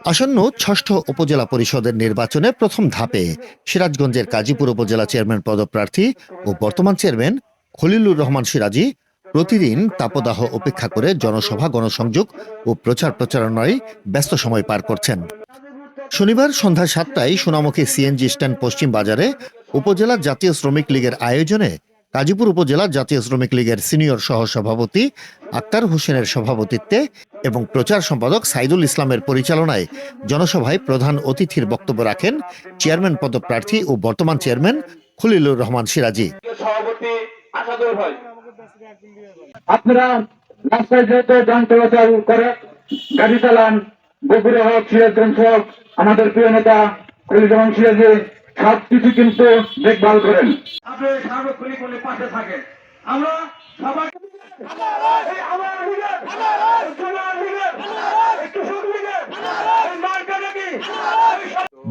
আসন্ন ষষ্ঠ উপজেলা পরিষদের নির্বাচনে প্রথম ধাপে সিরাজগঞ্জের কাজীপুর উপজেলা চেয়ারম্যান পদপ্রার্থী ও বর্তমান চেয়ারম্যান খলিলুর রহমান সিরাজি প্রতিদিন তাপদাহ উপেক্ষা করে জনসভা, গণসংযোগ ও প্রচার প্রচারণায় ব্যস্ত সময় পার করছেন। শনিবার সন্ধ্যা সাতটায় সোনামুখী সিএনজি স্ট্যান্ড পশ্চিম বাজারে উপজেলা জাতীয় শ্রমিক লীগের আয়োজনে গাজীপুর উপজেলা জাতীয় শ্রমিক লীগের সিনিয়র সহসভাপতি আক্তার হোসেনের সভাপতিত্বে এবং প্রচার সম্পাদক সাইদুল ইসলামের পরিচালনায় জনসভায় প্রধান অতিথির বক্তব্য রাখেন চেয়ারম্যান পদপ্রার্থী ও বর্তমান চেয়ারম্যান খলিলুর রহমান সিরাজি। আপনারা গাড়ি চালান আমাদের প্রিয় নেতা কলিজমান সিরাজি সব কিছু কিন্তু দেখভাল করেন। আপনি সার্বক্ষণিক বলে পাশে থাকেন। আমরা সবাই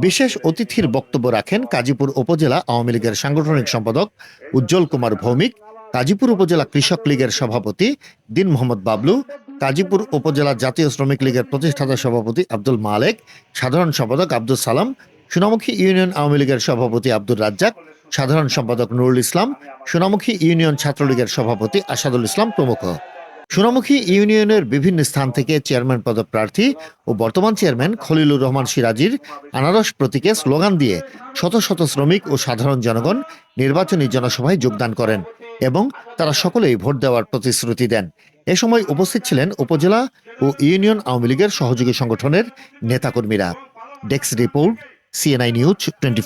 বিশেষ অতিথির বক্তব্য রাখেন কাজীপুর উপজেলা আওয়ামী লীগের সাংগঠনিক সম্পাদক উজ্জ্বল কুমার ভৌমিক কাজীপুর উপজেলা কৃষক লীগের সভাপতি দিন মোহাম্মদ বাবলু কাজীপুর উপজেলা জাতীয় শ্রমিক লীগের প্রতিষ্ঠাতা সভাপতি আব্দুল মালেক সাধারণ সম্পাদক আব্দুল সালাম সোনামুখী ইউনিয়ন আওয়ামী লীগের সভাপতি আব্দুর রাজ্জাক, সাধারণ সম্পাদক নুরুল ইসলাম, সোনামুখী ইউনিয়ন ছাত্রলীগের সভাপতি আসাদুল ইসলাম প্রমুখ। সোনামুখী ইউনিয়নের বিভিন্ন স্থান থেকে চেয়ারম্যান পদপ্রার্থী ও বর্তমান চেয়ারম্যান খলিলুর রহমান সিরাজির আনারস প্রতীকে স্লোগান দিয়ে শত শত শ্রমিক ও সাধারণ জনগণ নির্বাচনী জনসভায় যোগদান করেন এবং তারা সকলেই ভোট দেওয়ার প্রতিশ্রুতি দেন। এ সময় উপস্থিত ছিলেন উপজেলা ও ইউনিয়ন আওয়ামী লীগের সহযোগী সংগঠনের নেতাকর্মীরা। Desk report CNI news twenty